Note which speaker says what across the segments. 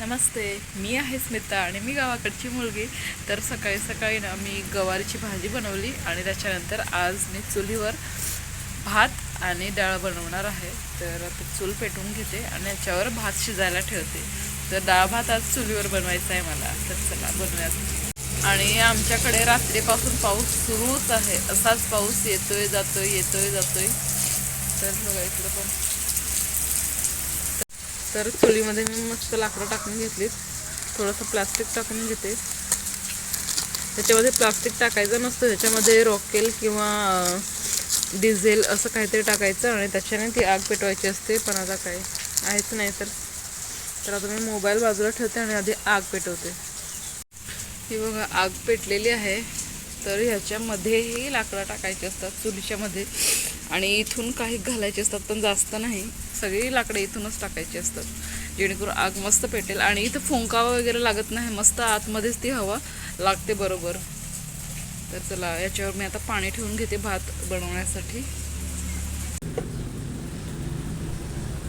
Speaker 1: नमस्ते मी आहे स्मिता आणि मी गावाकडची मुलगी. तर सकाळी सकाळी ना मी गवारीची भाजी बनवली आणि त्याच्यानंतर आज मी चुलीवर भात आणि डाळ बनवणार आहे. तर आता चूल पेटवून घेते आणि याच्यावर भात शिजायला ठेवते. तर डाळ भात आज चुलीवर बनवायचा आहे मला. तर चला बनवूयात. आणि आमच्याकडे रात्रीपासून पाऊस सुरूच आहे. असाच पाऊस येतोय जातोय येतोय जातोय. तर बघा इकडं पण तर चुलीमध्ये मी मस्त लाकडं टाकून घेतलीत थोडंसं प्लास्टिक टाकून घेते. त्याच्यामध्ये प्लास्टिक टाकायचं नसतं. त्याच्यामध्ये रॉकेल किंवा डिझेल असं काहीतरी टाकायचं आणि त्याच्याने ती आग पेटवायची असते. पण आता काय? आहेच नाही तर. तर आता मी मोबाईल बाजूला ठेवते आणि आधी आग पेटवते. ही बघा आग पेटलेली आहे. तर ह्याच्यामध्येही लाकडं टाकायची असतात. चुलीच्यामध्ये. आणि इथून काही घालायचे असतात पण जास्त नाही. सगळी लाकडं इथूनच टाकायची असतात. जेणेकरून आग मस्त पेटेल. आणि इथं फुंकावा वगैरे लागत नाही. मस्त आतमध्येच ती हवा लागते बरोबर. तर चला याच्यावर मी आता पाणी ठेवून घेते भात बनवण्यासाठी.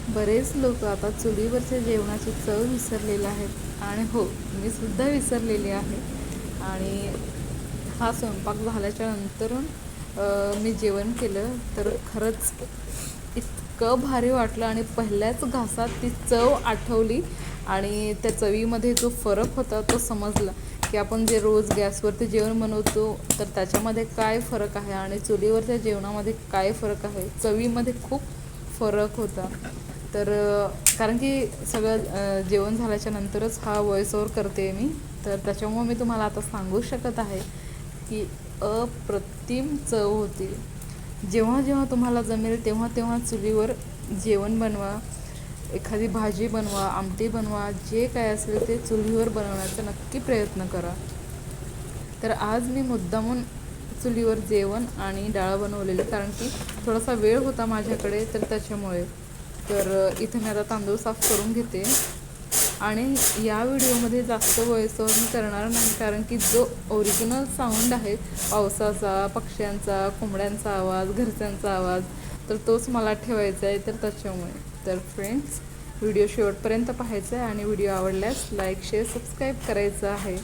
Speaker 1: बरेच लोक आता चुलीवरच्या जेवणाची चव विसरलेले आहेत. आणि हो मी सुद्धा विसरलेली आहे. आणि हा स्वयंपाक झाल्याच्यानंतर मी जेवण केलं तर खरंच इतकं भारी वाटलं आणि पहिल्याच घासात ती चव आठवली आणि त्या चवीमध्ये जो फरक होता तो समजला की आपण जे रोज गॅसवरती जेवण बनवतो तर त्याच्यामध्ये काय फरक आहे आणि चुलीवरच्या जेवणामध्ये काय फरक आहे? चवीमध्ये खूप फरक होता. तर कारण की सगळं जेवण झाल्याच्या नंतरच हा व्हॉइस ओव्हर करते मी. तर त्याच्यामुळे मी तुम्हाला आता सांगू शकत आहे की अप्रतिम चव होती. जेव्हा जेव्हा तुम्हाला जमेल तेव्हा तेव्हा चुलीवर जेवण बनवा एखादी भाजी बनवा आमटी बनवा जे काय असेल ते चुलीवर बनवण्याचा नक्की प्रयत्न करा. तर आज मी मुद्दामून चुलीवर जेवण आणि डाळ बनवलेली कारण की थोडासा वेळ होता माझ्याकडे तर त्याच्यामुळे. तर इथे इथं मी आता तांदूळ साफ करून घेते. आणि या व्हिडिओमध्ये जास्त व्हॉइस ओव्हर मी करणार नाही कारण की जो ओरिजिनल साऊंड आहे पावसाचा पक्ष्यांचा कोंबड्यांचा आवाज घरच्यांचा आवाज तर तोच मला ठेवायचा आहे तर त्याच्यामुळे. तर फ्रेंड्स व्हिडिओ शेवटपर्यंत पाहायचा आहे आणि व्हिडिओ आवडल्यास लाईक शेअर सबस्क्राईब करायचं आहे.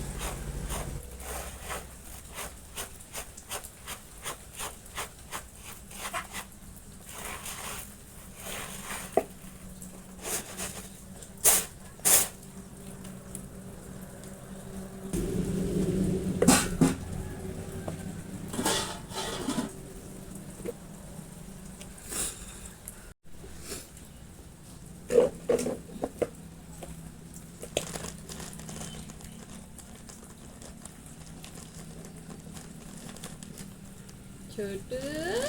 Speaker 1: छोटू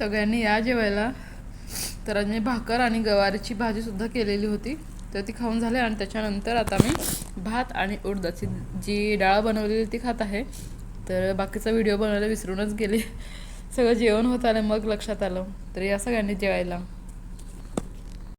Speaker 1: सगळ्यांनी या जेवायला. तर आज मी भाकर आणि गवारीची भाजीसुद्धा केलेली होती. तर ती खाऊन झाली आणि त्याच्यानंतर आता मी भात आणि उडदाची जी डाळ बनवलेली ती खात आहे. तर बाकीचा व्हिडिओ बनवायला विसरूनच गेले. सगळं जेवण होत आलं मग लक्षात आलं. तर या सगळ्यांनी जेवायला.